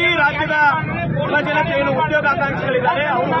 ಇಡೀ ರಾಜ್ಯದ ಯುವ ಜನತೆ ಏನು ಉದ್ಯೋಗಾಕಾಂಕ್ಷಿಗಳಿದ್ದಾರೆ ಅವರು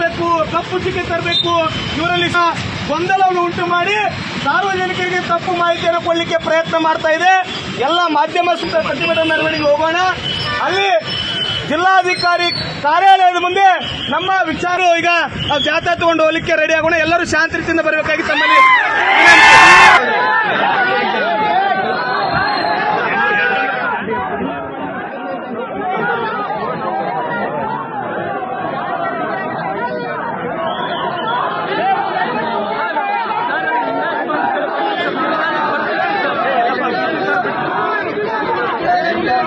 ದಣಿಗೆ ತಪ್ಪು ಕಪ್ಪು ಚುಕ್ಕಿ ತರಬೇಕು. ಇವರಲ್ಲಿ ಗೊಂದಲವನ್ನು ಉಂಟು ಮಾಡಿ ಸಾರ್ವಜನಿಕರಿಗೆ ತಪ್ಪು ಮಾಹಿತಿಯನ್ನು ಕೊಡಲಿಕ್ಕೆ ಪ್ರಯತ್ನ ಮಾಡ್ತಾ ಇದೆ. ಎಲ್ಲ ಮಾಧ್ಯಮ ಸುತ್ತ ಪ್ರತಿಭಟನಾ ಮೆರವಣಿಗೆ ಹೋಗೋಣ. ಅಲ್ಲಿ ಜಿಲ್ಲಾಧಿಕಾರಿ ಕಾರ್ಯಾಲಯದ ಮುಂದೆ ನಮ್ಮ ವಿಚಾರ ಈಗ ಜಾಥಾ ತಗೊಂಡು ಹೋಗ್ಲಿಕ್ಕೆ ರೆಡಿ ಆಗೋಣ. ಎಲ್ಲರೂ ಶಾಂತ ರೀತಿಯಿಂದ ಬರಬೇಕಾಗಿ ತಮ್ಮಲ್ಲಿ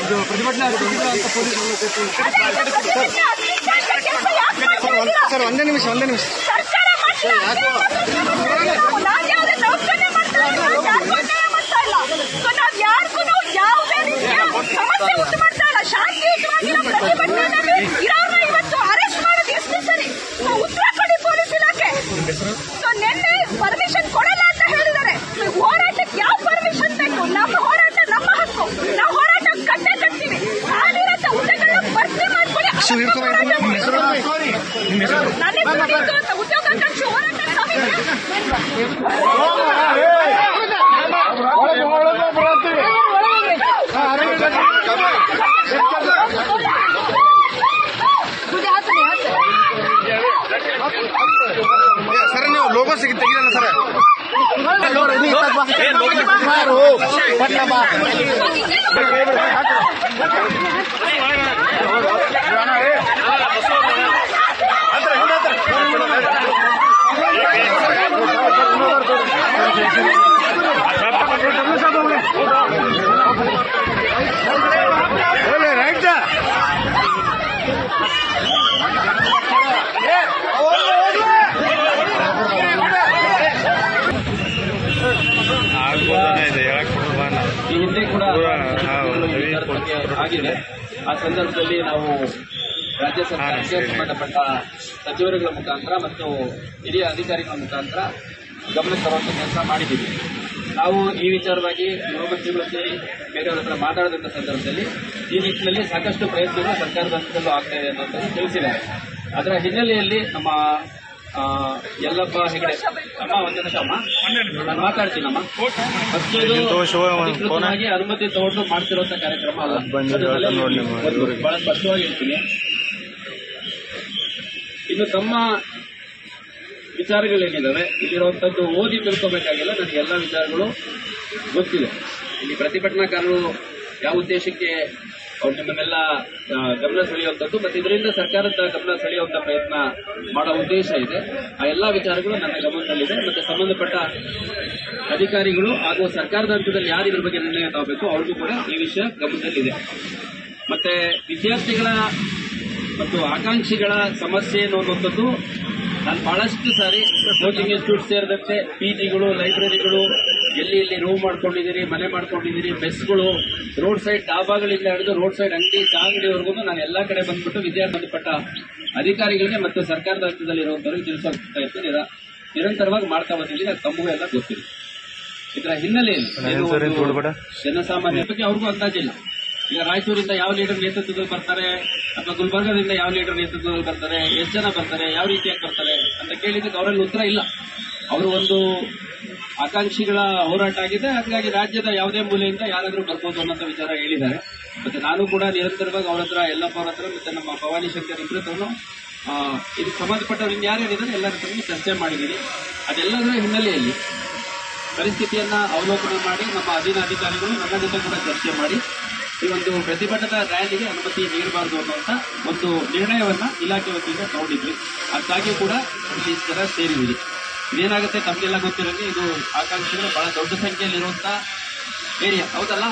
ಇದು ಪ್ರತಿಭಟನೆ ಅಂತ ಯಾಕೆ ಇದ್ದೀರಾ? ಸರ್ ಒಂದೇ ನಿಮಿಷ ಒಂದೇ ನಿಮಿಷ ಸರ್ಕಾರ ಮಾಡ್ತಿಲ್ಲ ನಾವು ಯಾವ್ದೇ ದೌರ್ಜನ್ಯ ಮಾಡ್ತಾ ಇಲ್ಲ ಯಾರಿಗೂ ಅನ್ಯಾಯ ಮಾಡ್ತಾ ಇಲ್ಲ ಸೊ ನಾವ್ ಯಾರಿಗೂ ಯಾವುದೇ ರೀತಿಯ ಸಮಸ್ಯೆ ಉಂಟು ಮಾಡ್ತಾ ಇಲ್ಲ ಶಾಂತಿಯುತವಾಗಿರೋ ಪ್ರತಿಭಟನೆಯಲ್ಲಿ ಇರೋರ್ನ ಇವತ್ತು ಅರೆಸ್ಟ್ ಮಾಡೋದು ಎಷ್ಟು ಸರಿ ಸೊ ಉತ್ತರ ಕೊಡಿ ಪೊಲೀಸ್ ಇಲಾಖೆ ಸೊ ನಿನ್ನೆ ಪರ್ಮಿಷನ್ ಕೊಡಲ್ಲ ಅಂತ ಹೇಳಿದ್ದಾರೆ So ಹೋರಾಟಕ್ಕೆ ಯಾವ ಪರ್ಮಿಷನ್ ಬೇಕು ನಮ್ಮ ಹೋರಾಟ ನಮ್ಮ ಹಕ್ಕು ನಾವು ಹೋರಾಟ ಕಟ್ಟೆ ಕಟ್ತೀವಿ ಆಗಿರಂತ ಹುದ್ದೆಗಳನ್ನ ಭರ್ತಿ ಮಾಡ್ಕೊಳ್ಳಿ ಅವತ್ತು ಹೋರಾಟ ಮಾಡಿ. ನನ್ನ ಹೆಸರು ರಿತು ಅಂತ ಉದ್ಯೋಗಾಕಾಂಕ್ಷಿ ಹೋರಾಟ ಸಮಿತಿ ಸರ್ ನೀವು ಲೋಗೋ ಸಿಗಿ ತೆಗಿರಲ್ಲ ಸರ್ ರೈಟ್ ಆ ಸಂದರ್ಭದಲ್ಲಿ ನಾವು ರಾಜ್ಯ ಸರ್ಕಾರಕ್ಕೆ ಸಂಬಂಧಪಟ್ಟ ಸಚಿವರುಗಳ ಮುಖಾಂತರ ಮತ್ತು ಹಿರಿಯ ಅಧಿಕಾರಿಗಳ ಮುಖಾಂತರ ಗಮನ ತರುವಂತಹ ಕೆಲಸ ಮಾಡಿದ್ದೀವಿ. ನಾವು ಈ ವಿಚಾರವಾಗಿ ಗೃಹಮಂತ್ರಿಗಳು ಸೇರಿ ಬೇರೆಯವರ ಹತ್ರ ಮಾತಾಡಿದಂಥ ಸಂದರ್ಭದಲ್ಲಿ ಈ ನಿಟ್ಟಿನಲ್ಲಿ ಸಾಕಷ್ಟು ಪ್ರಯತ್ನಗಳು ಸರ್ಕಾರದ ಹಂತದಲ್ಲೂ ಆಗ್ತಾ ಇದೆ ಅನ್ನೋದನ್ನು ತಿಳಿಸಿದ್ದಾರೆ. ಅದರ ಹಿನ್ನೆಲೆಯಲ್ಲಿ ನಮ್ಮ ಆ, ಯಲ್ಲಪ್ಪ ಹೆಗಡೆ. ಅಮ್ಮ ಒಂದು ನಿಮಿಷ ಅಮ್ಮ. ನಾನು ಮಾತಾಡ್ತೀನಮ್ಮ. ಫಸ್ಟ್ ಇದು ಅಧಿಕೃತವಾಗಿ ಅನುಮತಿ ತಗೊಂಡು ಮಾಡ್ತಿರುವಂತ ಕಾರ್ಯಕ್ರಮ ಅಲ್ಲ. ಬಹಳ ಸ್ಪಷ್ಟವಾಗಿ ಹೇಳ್ತೀನಿ. ಇನ್ನು ತಮ್ಮ ವಿಚಾರಗಳೇನಿದಾವೆ? ಇಲ್ಲಿರುವಂತದ್ದು ಓದಿ ತಿಳ್ಕೋಬೇಕಾಗಿಲ್ಲ. ನನಗೆ ಎಲ್ಲ ವಿಚಾರಗಳು ಗೊತ್ತಿದೆ. ಇಲ್ಲಿ ಪ್ರತಿಭಟನಾಕಾರರು ಯಾವ ಉದ್ದೇಶಕ್ಕೆ ಅವ್ರು ನಿಮ್ಮನ್ನೆಲ್ಲ ಗಮನ ಸೆಳೆಯುವಂಥದ್ದು, ಮತ್ತೆ ಇದರಿಂದ ಸರ್ಕಾರದ ಗಮನ ಸೆಳೆಯುವಂತ ಪ್ರಯತ್ನ ಮಾಡೋ ಉದ್ದೇಶ ಇದೆ. ಆ ಎಲ್ಲಾ ವಿಚಾರಗಳು ನನ್ನ ಗಮನದಲ್ಲಿದೆ. ಮತ್ತೆ ಸಂಬಂಧಪಟ್ಟ ಅಧಿಕಾರಿಗಳು ಹಾಗೂ ಸರ್ಕಾರದ ಹಂತದಲ್ಲಿ ಯಾರು ಇದ್ರ ಬಗ್ಗೆ ನಿರ್ಣಯ ತಗೋಬೇಕು, ಅವ್ರಿಗೂ ಕೂಡ ಈ ವಿಷಯ ಗಮನದಲ್ಲಿದೆ. ಮತ್ತೆ ವಿದ್ಯಾರ್ಥಿಗಳ ಮತ್ತು ಆಕಾಂಕ್ಷಿಗಳ ಸಮಸ್ಯೆ ಅನ್ನುವಂಥದ್ದು ನಾನು ಬಹಳಷ್ಟು ಸಾರಿ ಕೋಚಿಂಗ್ ಇನ್ಸ್ಟಿಟ್ಯೂಟ್ ಸೇರಿದಂತೆ ಪಿ ಜಿಗಳು ಲೈಬ್ರರಿಗಳು ಎಲ್ಲಿ ಎಲ್ಲಿ ರೂಮ್ ಮಾಡ್ಕೊಂಡಿದ್ದೀರಿ ಮನೆ ಮಾಡ್ಕೊಂಡಿದ್ದೀರಿ ಬೆಸ್ಗಳು ರೋಡ್ ಸೈಡ್ ಡಾಬಾಗಳಿಂದ ಹಿಡಿದು ರೋಡ್ ಸೈಡ್ ಅಂಗಡಿ ಚಾ ಅಂಗಡಿವರೆಗೂ ನಾನು ಎಲ್ಲಾ ಕಡೆ ಬಂದ್ಬಿಟ್ಟು ಸಂಬಂಧಪಟ್ಟ ಅಧಿಕಾರಿಗಳಿಗೆ ಮತ್ತು ಸರ್ಕಾರದ ಹಂತದಲ್ಲಿ ಇರುವಂತವ್ರಿಗೆ ತಿಳಿಸೋಗ್ತಾ ಇತ್ತು ನಿರ- ನಿರಂತರವಾಗಿ ಮಾಡ್ತಾ ಬಂದಿದ್ದೀನಿ ಅದು ತಮಗೂ ಎಲ್ಲ ಗೊತ್ತಿದೆ ಇದರ ಹಿನ್ನೆಲೆಯಲ್ಲಿ ಜನಸಾಮಾನ್ಯರ ಬಗ್ಗೆ ಅವ್ರಿಗೂ ಅಂದಾಜಿಲ್ಲ ಈಗ ರಾಯಚೂರಿಂದ ಯಾವ ಲೀಡರ್ ನೇತೃತ್ವದಲ್ಲಿ ಬರ್ತಾರೆ ಅಥವಾ ಗುಲ್ಬರ್ಗದಿಂದ ಯಾವ ಲೀಡರ್ ನೇತೃತ್ವದಲ್ಲಿ ಬರ್ತಾರೆ ಎಷ್ಟು ಜನ ಬರ್ತಾರೆ ಯಾವ ರೀತಿಯಾಗಿ ಬರ್ತಾರೆ ಅಂತ ಕೇಳಿದ್ದಕ್ಕೆ ಅವರಲ್ಲಿ ಉತ್ತರ ಇಲ್ಲ. ಅವರು ಒಂದು ಆಕಾಂಕ್ಷಿಗಳ ಹೋರಾಟ ಆಗಿದೆ. ಹಾಗಾಗಿ ರಾಜ್ಯದ ಯಾವುದೇ ಮೂಲೆಯಿಂದ ಯಾರಾದರೂ ಬರ್ಬೋದು ಅನ್ನೋ ವಿಚಾರ ಹೇಳಿದ್ದಾರೆ. ಮತ್ತೆ ನಾನು ಕೂಡ ನಿರಂತರವಾಗಿ ಅವರ ಹತ್ರ ಎಲ್ಲಪ್ಪ ಅವ್ರ ಹತ್ರ ಮತ್ತೆ ನಮ್ಮ ಭವಾನಿ ಶಂಕರ್ ಇಬ್ಬರ ಆ, ಇದಕ್ಕೆ ಸಂಬಂಧಪಟ್ಟವ್ರು ಯಾರ್ಯಾರಿದ್ದಾರೆ ಎಲ್ಲರ ಹತ್ರನೂ ಚರ್ಚೆ ಮಾಡಿದ್ದೀನಿ ಅದೆಲ್ಲದರ ಹಿನ್ನೆಲೆಯಲ್ಲಿ ಪರಿಸ್ಥಿತಿಯನ್ನ ಅವಲೋಕನ ಮಾಡಿ ನಮ್ಮ ಅಧೀನ ಅಧಿಕಾರಿಗಳು ನನ್ನ ಜೊತೆ ಕೂಡ ಚರ್ಚೆ ಮಾಡಿ ಈ ಒಂದು ಪ್ರತಿಭಟನಾ ರ್ಯಾಲಿಗೆ ಅನುಮತಿ ನೀಡಬಾರದು ಅನ್ನುವಂತ ಒಂದು ನಿರ್ಣಯವನ್ನ ಇಲಾಖೆ ವತಿಯಿಂದ ತಗೊಂಡಿದ್ವಿ ಅದಕ್ಕಾಗಿ ಕೂಡ ಈ ಸೇರಿದ್ವಿ. ಇದೇನಾಗುತ್ತೆ ತಮಗೆಲ್ಲ ಗೊತ್ತಿರೋಂಗೆ ಇದು ಆಕಾಂಕ್ಷಿಗಳು ಬಹಳ ದೊಡ್ಡ ಸಂಖ್ಯೆಯಲ್ಲಿ ಇರುವಂತ ಏರಿಯಾ ಹೌದಲ್ಲ?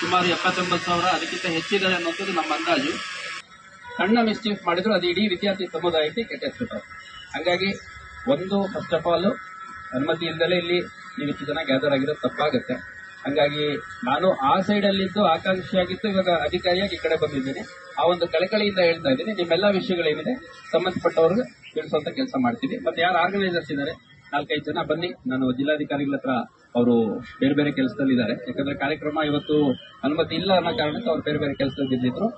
ಸುಮಾರು ಎಪ್ಪತ್ತೊಂಬತ್ತು ಸಾವಿರ ಅದಕ್ಕಿಂತ ಹೆಚ್ಚಿದೆ ಅನ್ನೋಂಥದ್ದು ನಮ್ಮ ಅಂದಾಜು. ಸಣ್ಣ ಮಿಸ್ಟೇಕ್ ಮಾಡಿದ್ರು, ಅದು ಇಡೀ ವಿದ್ಯಾರ್ಥಿ ಸಮುದಾಯಕ್ಕೆ ಕೆಟ್ಟ ಹಾಗಾಗಿ ಒಂದು ಫಸ್ಟ್ ಆಫ್ ಆಲ್ ಅನುಮತಿ ಇಲ್ಲದಲೇ ಇಲ್ಲಿ ನೀವು ಜನ ಗ್ಯಾದರ್ ಆಗಿರೋದು ತಪ್ಪಾಗುತ್ತೆ. ಹಂಗಾಗಿ ನಾನು ಆ ಸೈಡ್ ಅಲ್ಲಿದ್ದು ಆಕಾಂಕ್ಷಿಯಾಗಿತ್ತು ಇವಾಗ ಅಧಿಕಾರಿಯಾಗಿ ಈ ಕಡೆ ಬಂದಿದ್ದೀನಿ. ಆ ಒಂದು ಕಳಕಳಿಯಿಂದ ಹೇಳ್ತಾ ಇದ್ದೀನಿ. ನಿಮ್ಮೆಲ್ಲ ವಿಷಯಗಳೇನಿದೆ, ಸಂಬಂಧಪಟ್ಟವ್ರಿಗೆ ತಿಳಿಸುವಂತ ಕೆಲಸ ಮಾಡ್ತೀನಿ. ಮತ್ತೆ ಯಾರು ಆರ್ಗನೈಸರ್ಸ್ ಇದ್ದಾರೆ? ನಾಲ್ಕೈದು ಜನ ಬನ್ನಿ. ನಾನು ಜಿಲ್ಲಾಧಿಕಾರಿಗಳ ಹತ್ರ ಅವರು ಬೇರೆ ಬೇರೆ ಕೆಲಸದಲ್ಲಿ ಇದ್ದಾರೆ ಯಾಕಂದ್ರೆ ಕಾರ್ಯಕ್ರಮ ಇವತ್ತು ಅನುಮತಿ ಇಲ್ಲ ಅನ್ನೋ ಕಾರಣಕ್ಕೆ ಅವ್ರು ಬೇರೆ ಬೇರೆ ಕೆಲಸದಲ್ಲಿ ಇದ್ದಿದ್ರು